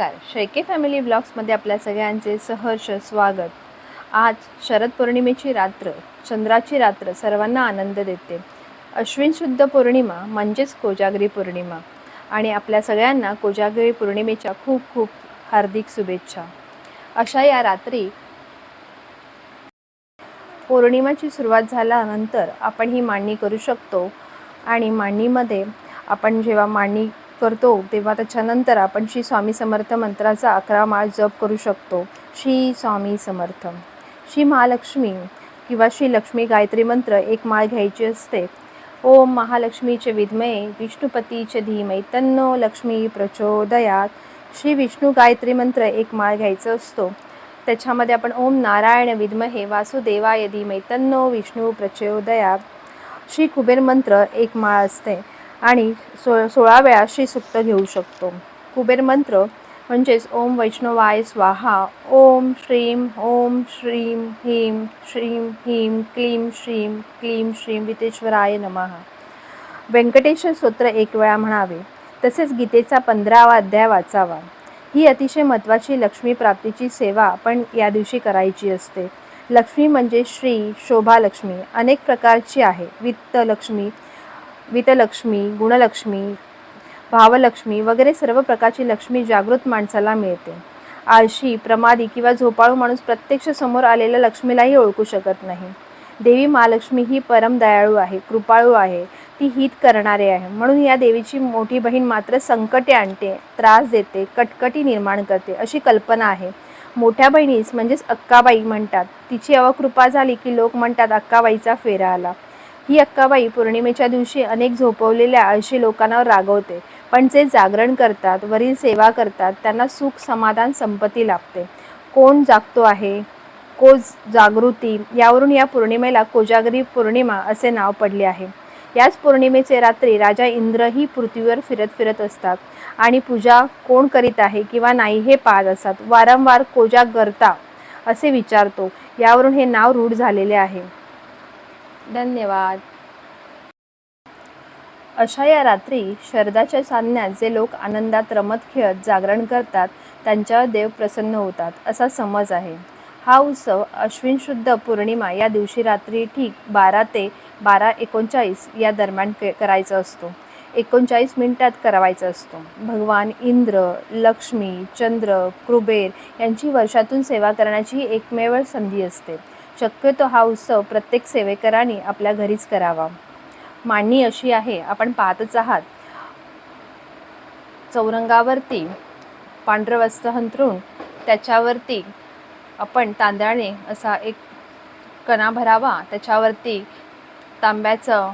नमस्कार. शैके फॅमिली ब्लॉग्समध्ये आपल्या सगळ्यांचे सहर्ष स्वागत. आज शरद पौर्णिमेची रात्र चंद्राची रात्र सर्वांना आनंद देते. अश्विन शुद्ध पौर्णिमा म्हणजेच कोजागरी पौर्णिमा. आणि आपल्या सगळ्यांना कोजागरी पौर्णिमेच्या खूप खूप हार्दिक शुभेच्छा. अशा या रात्री पौर्णिमाची सुरुवात झाल्यानंतर आपण ही मांडणी करू शकतो. आणि मांडणीमध्ये आपण जेव्हा मांडणी करतो तेव्हा त्याच्यानंतर आपण श्री स्वामी समर्थ मंत्राचा अकरा माळ जप करू शकतो. श्री स्वामी समर्थ. श्री महालक्ष्मी किंवा श्री लक्ष्मी गायत्री मंत्र एक माळ घ्यायची असते. ओम महालक्ष्मीचे विद्मये विष्णुपतीचे धीमय तन्नो लक्ष्मी प्रचोदयात. श्री विष्णू गायत्री मंत्र एक माळ घ्यायचा असतो. त्याच्यामध्ये आपण ओम नारायण विद्महे वासुदेवाय धीमय तन्नो विष्णू प्रचोदयात. श्री कुबेर मंत्र एक माळ असते. आणि सो सोळा वेळा श्री सुक्त घेऊ शकतो. कुबेर मंत्र म्हणजेच ओम वैष्णवाय स्वाहा. ओम श्रीम ओम श्रीम ह्रीम श्रीम ह्रीम क्लीम श्रीम क्लीम श्रीम वितेश्वराय नमः. व्यंकटेश्वर स्तोत्र एक वेळा म्हणावे तसेच गीतेचा पंधरावा अध्याय वाचावा. ही अतिशय महत्त्वाची लक्ष्मी प्राप्तीची सेवा आपण या दिवशी करायची असते. लक्ष्मी म्हणजे श्री शोभालक्ष्मी अनेक प्रकारची आहे. वित्तलक्ष्मी वितलक्ष्मी गुणलक्ष्मी भावलक्ष्मी वगैरे सर्व प्रकारची लक्ष्मी जागृत माणसाला मिळते. आळशी प्रमादी किंवा झोपाळू माणूस प्रत्यक्ष समोर आलेल्या लक्ष्मीलाही ओळखू शकत नाही. देवी महालक्ष्मी ही परम दयाळू आहे कृपाळू आहे ती हित करणारे आहे. म्हणून या देवीची मोठी बहीण मात्र संकटे आणते त्रास देते कटकटी निर्माण करते अशी कल्पना आहे. मोठ्या बहिणीस म्हणजेच अक्काबाई म्हणतात. तिची अवकृपा झाली की लोक म्हणतात अक्काबाईचा फेरा आला. ही अक्काबाई पौर्णिमेच्या दिवशी अनेक झोपवलेल्या आळशी लोकांना रागवते. पण जे जागरण करतात वरील सेवा करतात त्यांना सुख समाधान संपत्ती लाभते. कोण जागतो आहे? कोज जागृती? यावरून या पौर्णिमेला कोजागरी पौर्णिमा असे नाव पडले आहे. याच पौर्णिमेचे रात्री राजा इंद्रही पृथ्वीवर फिरत फिरत असतात. आणि पूजा कोण करीत आहे किंवा नाही हे पाहत असतात. वारंवार कोजा करता असे विचारतो. यावरून हे नाव रूढ झालेले आहे. धन्यवाद. अशा या रात्री शरदाच्या सान्यात जे लोक आनंदात रमत खेळत जागरण करतात त्यांच्यावर देव प्रसन्न होतात असा समज आहे. हा उत्सव अश्विन शुद्ध पौर्णिमा या दिवशी रात्री ठीक बारा ते बारा एकोणचाळीस या दरम्यान करायचा असतो. एकोणचाळीस मिनिटात करावायचा असतो. भगवान इंद्र लक्ष्मी चंद्र कुबेर यांची वर्षातून सेवा करण्याची एकमेव संधी असते. शक्यतो हा उत्सव प्रत्येक सेवेकरांनी आपल्या घरीच करावा. मांडणी अशी आहे आपण पाहतच आहात. चौरंगावरती पांढरं वस्त्र हंतरून त्याच्यावरती आपण तांदळाने असा एक कणा भरावा. त्याच्यावरती तांब्याचं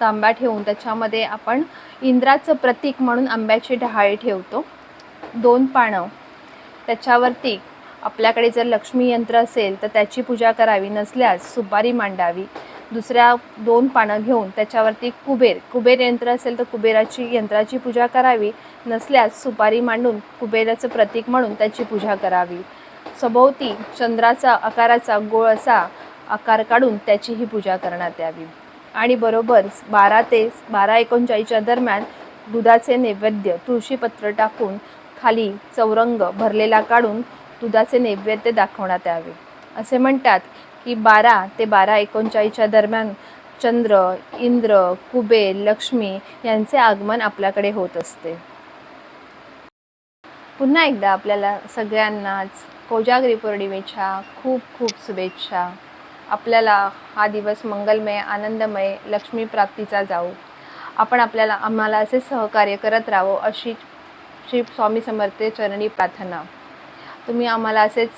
तांब्या ठेवून त्याच्यामध्ये आपण इंद्राचं प्रतीक म्हणून आंब्याची डहाळी ठेवतो. दोन पानं त्याच्यावरती आपल्याकडे जर लक्ष्मी यंत्र असेल तर त्याची पूजा करावी. नसल्यास सुपारी मांडावी. दुसऱ्या दोन पानं घेऊन त्याच्यावरती कुबेर. कुबेर यंत्र असेल तर कुबेराची यंत्राची पूजा करावी. नसल्यास सुपारी मांडून कुबेराचं प्रतीक म्हणून त्याची पूजा करावी. सभोवती चंद्राचा आकाराचा गोळ असा आकार काढून त्याचीही पूजा करण्यात यावी. आणि बरोबर बारा ते बारा एकोणचाळीसच्या दरम्यान दुधाचे नैवेद्य तुळशीपत्र टाकून खाली चौरंग भरलेला काढून दुधाचे नैवेद्य दाखवण्यात यावे असे म्हणतात की बारा ते बारा एकोणचाळीसच्या दरम्यान चंद्र इंद्र कुबेर लक्ष्मी यांचे आगमन आपल्याकडे होत असते. पुन्हा एकदा आपल्याला सगळ्यांनाच कोजागरी पौर्णिमेच्या खूप खूप शुभेच्छा. आपल्याला हा दिवस मंगलमय आनंदमय लक्ष्मी प्राप्तीचा जाऊ आपण आपल्याला आम्हाला असे सहकार्य करत राहावं अशी श्री स्वामी समर्थ चरणी प्रार्थना. तुम्ही आम्हाला असेच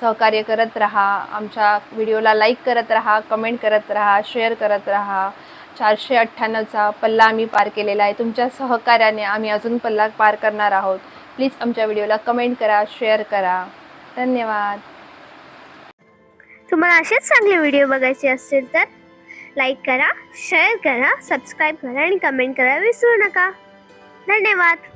सहकार्य करत राहा आमच्या व्हिडिओला लाईक करत राहा कमेंट करत राहा शेअर करत राहा. चारशे अठ्ठ्याण्णवचा पल्ला आम्ही पार केलेला आहे. तुमच्या सहकार्याने आम्ही अजून पल्ला पार करणार आहोत. प्लीज आमच्या व्हिडिओला कमेंट करा शेअर करा. धन्यवाद. तुम्हाला असेच चांगले व्हिडिओ बघायचे असतील तर लाईक करा शेअर करा सबस्क्राईब करा आणि कमेंट करा विसरू नका. धन्यवाद.